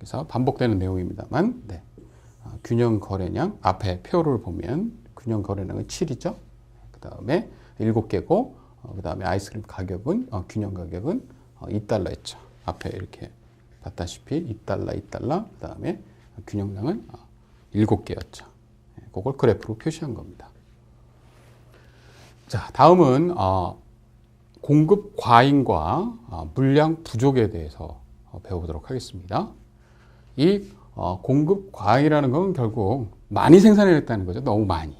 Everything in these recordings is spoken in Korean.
그래서 반복되는 내용입니다만 네. 어, 균형 거래량 앞에 표를 보면 균형 거래량은 7이죠. 그 다음에 7개고 어, 그 다음에 아이스크림 가격은 어, 균형 가격은 어, 2달러 였죠. 앞에 이렇게 봤다시피 2달러, 2달러 그 다음에 균형량은 어, 7개였죠. 예, 그걸 그래프로 표시한 겁니다. 자, 다음은 어, 공급 과잉과 어, 물량 부족에 대해서 어, 배워보도록 하겠습니다. 이 어, 공급 과잉이라는 건 결국 많이 생산해냈다는 거죠. 너무 많이.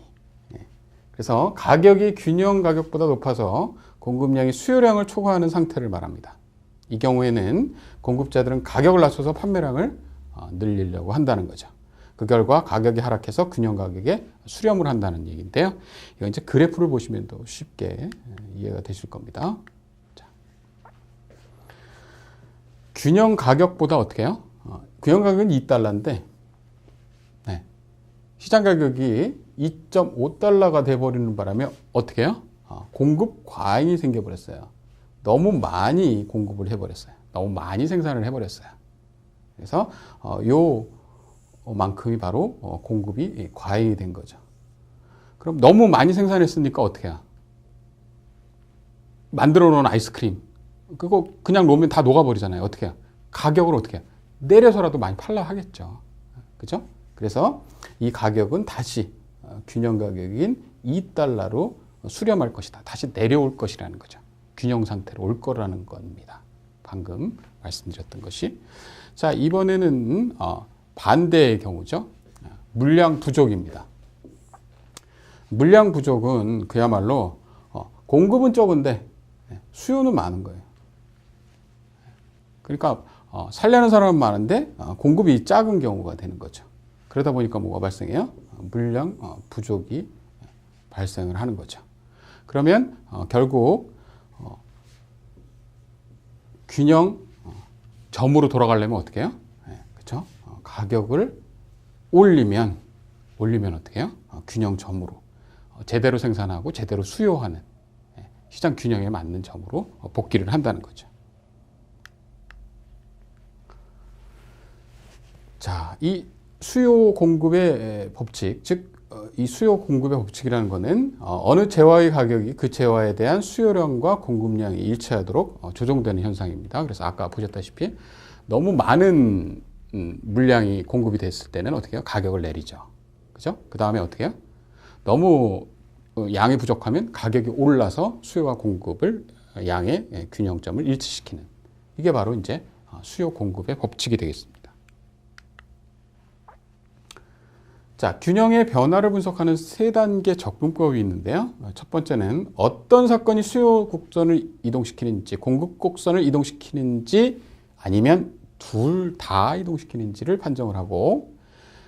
예. 그래서 가격이 균형 가격보다 높아서 공급량이 수요량을 초과하는 상태를 말합니다. 이 경우에는 공급자들은 가격을 낮춰서 판매량을 어, 늘리려고 한다는 거죠. 그 결과 가격이 하락해서 균형 가격에 수렴을 한다는 얘기인데요. 이거 이제 그래프를 보시면 더 쉽게 예, 이해가 되실 겁니다. 자. 균형 가격보다 어떻게 해요? 어, 균형 가격은 2달러인데 네. 시장 가격이 2.5달러가 돼버리는 바람에 어떻게 해요? 어, 공급 과잉이 생겨버렸어요. 너무 많이 공급을 해버렸어요. 너무 많이 생산을 해버렸어요. 그래서 어, 요 만큼이 바로 어, 공급이 과잉이 된 거죠. 그럼 너무 많이 생산했으니까 어떻게 해요? 만들어 놓은 아이스크림 그거 그냥 놓으면 다 녹아버리잖아요. 어떻게 해요? 가격을 어떻게 해요? 내려서라도 많이 팔라 하겠죠. 그죠? 그래서 이 가격은 다시 어, 균형 가격인 2달러로 수렴할 것이다. 다시 내려올 것이라는 거죠. 균형 상태로 올 거라는 겁니다. 방금 말씀드렸던 것이. 자, 이번에는 어, 반대의 경우죠. 물량 부족입니다. 물량 부족은 그야말로 어, 공급은 적은데 예, 수요는 많은 거예요. 그러니까 어, 살려는 사람은 많은데 어, 공급이 작은 경우가 되는 거죠. 그러다 보니까 뭐가 발생해요? 어, 물량 어, 부족이 발생을 하는 거죠. 그러면 어, 결국 어, 균형 어, 점으로 돌아가려면 어떻게 해요? 예, 그렇죠? 어, 가격을 올리면 올리면 어떻게 해요? 어, 균형 점으로 어, 제대로 생산하고 제대로 수요하는 예, 시장 균형에 맞는 점으로 어, 복귀를 한다는 거죠. 자, 이 수요 공급의 법칙, 즉, 어, 이 수요 공급의 법칙이라는 것은 어, 어느 재화의 가격이 그 재화에 대한 수요량과 공급량이 일치하도록 어, 조정되는 현상입니다. 그래서 아까 보셨다시피 너무 많은 음, 물량이 공급이 됐을 때는 어떻게 해요? 가격을 내리죠. 그죠? 그 다음에 어떻게 해요? 너무 어, 양이 부족하면 가격이 올라서 수요와 공급을 어, 양의 예, 균형점을 일치시키는 이게 바로 이제 어, 수요 공급의 법칙이 되겠습니다. 자, 균형의 변화를 분석하는 세 단계 접근법이 있는데요. 첫 번째는 어떤 사건이 수요 곡선을 이동시키는지, 공급 곡선을 이동시키는지 아니면 둘 다 이동시키는지를 판정을 하고,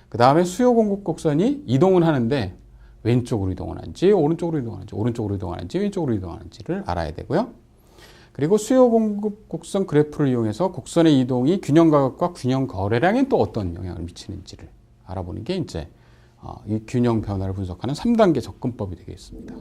그 다음에 수요 공급 곡선이 이동은 하는데 왼쪽으로 이동하는지, 오른쪽으로 이동하는지, 오른쪽으로 이동하는지, 왼쪽으로 이동하는지를 알아야 되고요. 그리고 수요 공급 곡선 그래프를 이용해서 곡선의 이동이 균형 가격과 균형 거래량에 또 어떤 영향을 미치는지를 알아보는 게 이제 어, 이 균형 변화를 분석하는 3단계 접근법이 되겠습니다.